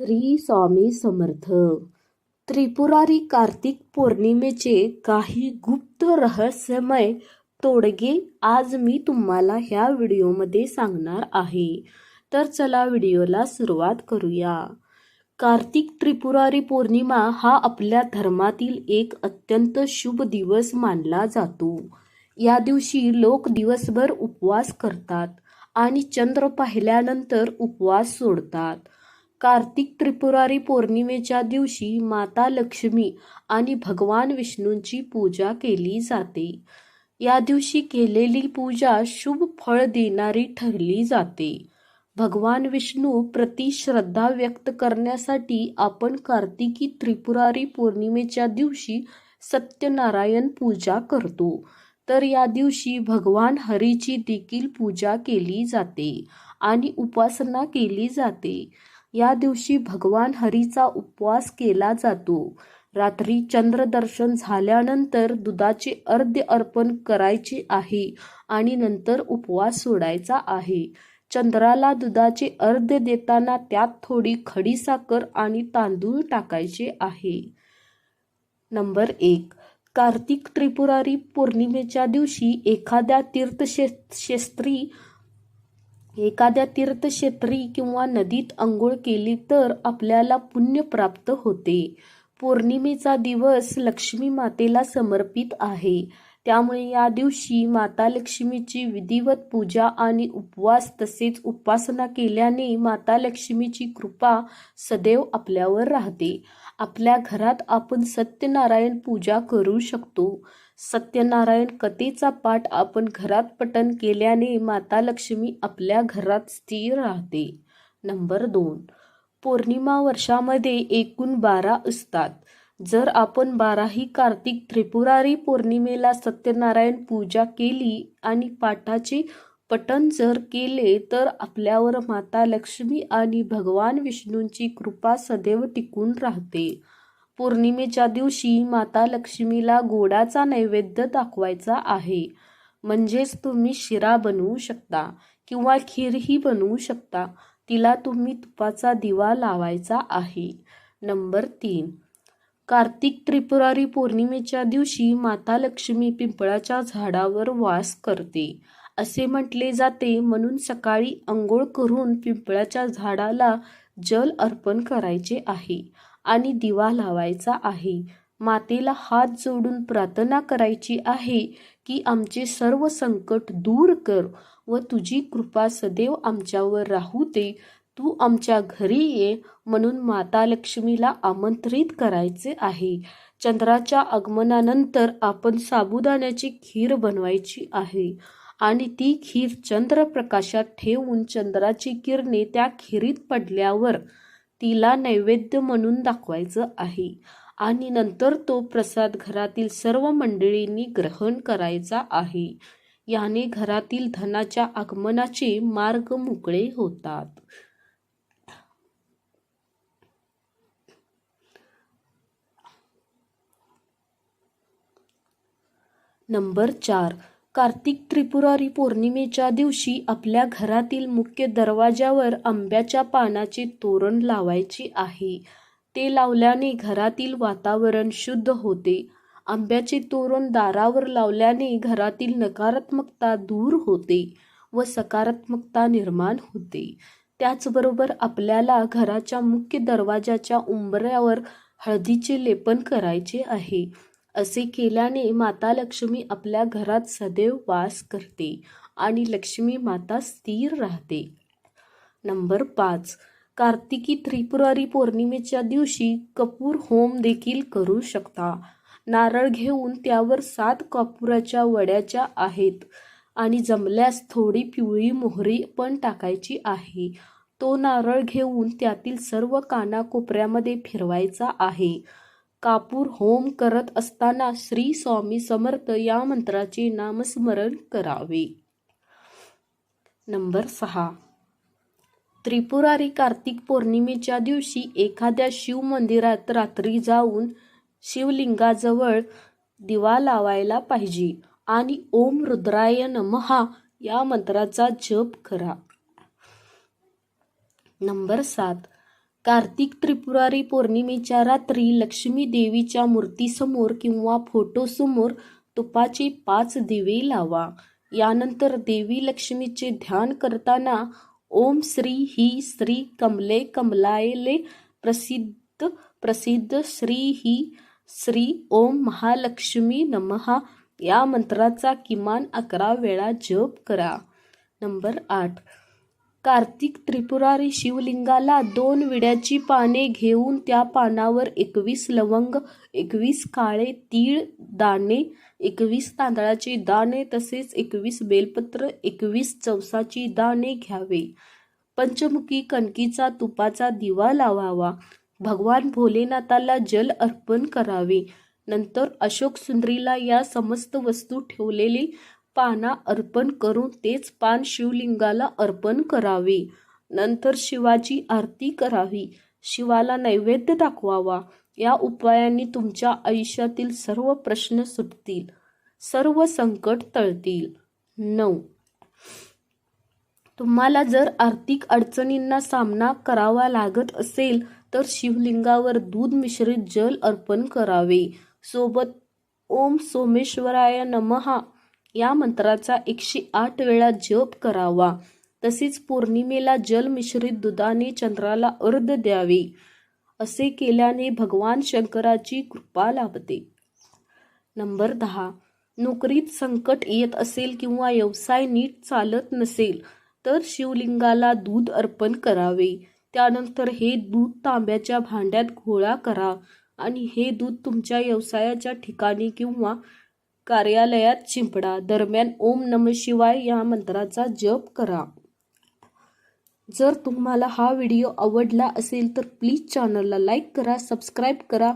श्री स्वामी समर्थ. त्रिपुरारी कार्तिक पौर्णिमेचे काही गुप्त रहस्यमय तोडगे आज मी तुम्हाला ह्या व्हिडिओमध्ये सांगणार आहे. तर चला व्हिडिओला सुरुवात करूया. कार्तिक त्रिपुरारी पौर्णिमा हा आपल्या धर्मातील एक अत्यंत शुभ दिवस मानला जातो. या दिवशी लोक दिवसभर उपवास करतात आणि चंद्र पाहिल्यानंतर उपवास सोडतात. कार्तिक त्रिपुरारी पौर्णिमेच्या दिवशी माता लक्ष्मी आणि भगवान विष्णूंची पूजा केली जाते. या दिवशी केलेली पूजा शुभ फळ देणारी ठरली जाते. भगवान विष्णू प्रति श्रद्धा व्यक्त करण्यासाठी आपण कार्तिकी त्रिपुरारी पौर्णिमेच्या दिवशी सत्यनारायण पूजा करतो. तर या दिवशी भगवान हरीची देखील पूजा केली जाते आणि उपासना केली जाते. या दिवशी भगवान हरीचा उपवास केला जातो. रात्री चंद्रदर्शन झाल्यानंतर दुधाचे अर्ध्य अर्पण करायचे आहे आणि नंतर उपवास सोडायचा आहे. चंद्राला दुधाचे अर्ध्य देताना त्यात थोडी खडीसाखर आणि तांदूळ टाकायचे आहे. नंबर एक. कार्तिक त्रिपुरारी पौर्णिमेच्या दिवशी एखाद्या तीर्थक्षेत्री एखाद्या तीर्थक्षेत्री किंवा नदीत आंघोळ केली तर आपल्याला पुण्य प्राप्त होते. पौर्णिमेचा दिवस लक्ष्मी मातेला समर्पित आहे. त्यामुळे या दिवशी माता लक्ष्मीची विधिवत पूजा आणि उपवास तसेच उपासना केल्याने माता लक्ष्मीची कृपा सदैव आपल्यावर राहते. आपल्या घरात आपण सत्यनारायण पूजा करू शकतो. सत्यनारायण कथेचा पाठ आपण घरात पठन केल्याने माता लक्ष्मी आपल्या घरात स्थिर राहते. नंबर दोन. पौर्णिमा वर्षामध्ये एकूण बारा असतात. जर आपण बाराही कार्तिक त्रिपुरारी पौर्णिमेला सत्यनारायण पूजा केली आणि पाठाचे पठन जर केले तर आपल्यावर माता लक्ष्मी आणि भगवान विष्णूंची कृपा सदैव टिकून राहते. पौर्णिमेच्या दिवशी माता लक्ष्मीला गोडाचा नैवेद्य दाखवायचा आहे. म्हणजेच तुम्ही शिरा बनवू शकता किंवा खीरही बनवू शकता. तिला तुम्ही तुपाचा दिवा लावायचा आहे. नंबर तीन. कार्तिक त्रिपुरारी पौर्णिमेच्या दिवशी माता लक्ष्मी पिंपळाच्या झाडावर वास करते. असे म्हटले जाते म्हणून सकाळी अंघोळ करून पिंपळाच्या झाडाला जल अर्पण करायचे आहे. आणि दिवा लावायचा आहे. मातेला हात जोडून प्रार्थना करायची आहे की आमचे सर्व संकट दूर कर व तुझी कृपा सदैव आमच्यावर राहू दे. तू आमच्या घरी ये म्हणून माता लक्ष्मीला आमंत्रित करायचे आहे. चंद्राच्या आगमनानंतर आपण साबुदाण्याची खीर बनवायची आहे आणि ती खीर चंद्रप्रकाशात ठेवून चंद्राची किरणे त्या खीरीत पडल्यावर तिला नैवेद्य म्हणून दाखवायचं आहे. आणि नंतर तो प्रसाद घरातील सर्व मंडळींनी ग्रहण करायचा आहे. याने घरातील धनाच्या आगमनाचे मार्ग मोकळे होतात. नंबर चार. कार्तिक त्रिपुरारी पौर्णिमेच्या दिवशी आपल्या घरातील मुख्य दरवाजावर आंब्याच्या पानाचे तोरण लावायचे आहे. ते लावल्याने घरातील वातावरण शुद्ध होते. आंब्याचे तोरण दारावर लावल्याने घरातील नकारात्मकता दूर होते व सकारात्मकता निर्माण होते. त्याचबरोबर आपल्याला घराच्या मुख्य दरवाजाच्या उंबऱ्यावर हळदीचे लेपन करायचे आहे. असे केल्याने माता लक्ष्मी आपल्या घरात सदैव वास करते आणि लक्ष्मी माता स्थिर राहते. नंबर पाच. कार्तिकी त्रिपुरारी पौर्णिमेच्या दिवशी कपूर होम देखील करू शकता. नारळ घेऊन त्यावर सात कपुराच्या वड्याच्या आहेत आणि जमल्यास थोडी पिवळी मोहरी पण टाकायची आहे. तो नारळ घेऊन त्यातील सर्व कानाकोपऱ्यामध्ये फिरवायचा आहे. कापूर होम करत असताना श्री स्वामी समर्थ या मंत्राचे नामस्मरण करावे. नंबर सहा. त्रिपुरारी कार्तिक पौर्णिमेच्या दिवशी एखाद्या शिव मंदिरात रात्री जाऊन शिवलिंगाजवळ दिवा लावायला पाहिजे आणि ओम रुद्राय नमहा या मंत्राचा जप करा. नंबर सात. कार्तिक त्रिपुरारी पौर्णिमेच्या रात्री लक्ष्मी देवीच्या मूर्तीसमोर किंवा फोटोसमोर तुपाचे पाच दिवे लावा. यानंतर देवी लक्ष्मीचे ध्यान करताना ओम श्री ही श्री कमले कमलायले प्रसिद्ध प्रसिद्ध श्री ही श्री ओम महालक्ष्मी नमहा या मंत्राचा किमान अकरा वेळा जप करा. नंबर आठ. कार्तिक त्रिपुरारी शिवलिंगाला दोन विड्याची पाने घेऊन त्या पानावर एकवीस लवंग एकवीस काळे तीळ दाणे एकवीस तांदळाचे दाणे तसेच एकवीस बेलपत्र एकवीस चवसाची दाणे घ्यावे. पंचमुखी कणकीचा तुपाचा दिवा लावावा. भगवान भोलेनाथाला जल अर्पण करावे. नंतर अशोक सुंदरीला या समस्त वस्तू ठेवलेली पाना अर्पण करून तेच पान शिवलिंगाला अर्पण करावे. नंतर शिवाची आरती करावी. शिवाला नैवेद्य दाखवावा. या उपायांनी तुमच्या आयुष्यातील सर्व प्रश्न सुटतील. सर्व संकट तळतील. नऊ. तुम्हाला जर आर्थिक अडचणींना सामना करावा लागत असेल तर शिवलिंगावर दूध मिश्रित जल अर्पण करावे. सोबत ओम सोमेश्वराय नमहा. या मंत्राचा एकशे आठ वेळा जप करावा. तसेच पौर्णिमेला जल मिश्रित दुधाने चंद्राला अर्ध द्यावे. असे केल्याने भगवान शंकराची कृपा लाभते. नंबर दहा. नोकरीत संकट येत असेल किंवा व्यवसाय नीट चालत नसेल तर शिवलिंगाला दूध अर्पण करावे. त्यानंतर हे दूध तांब्याच्या भांड्यात गोळा करा. आणि हे दूध तुमच्या व्यवसायाच्या ठिकाणी किंवा कार्यालयात शिंपडा दरम्यान ओम नम शिवाय या मंत्राचा जप करा. जर तुम्हाला हा व्हिडिओ आवडला असेल तर प्लीज चॅनलला लाईक करा सबस्क्राईब करा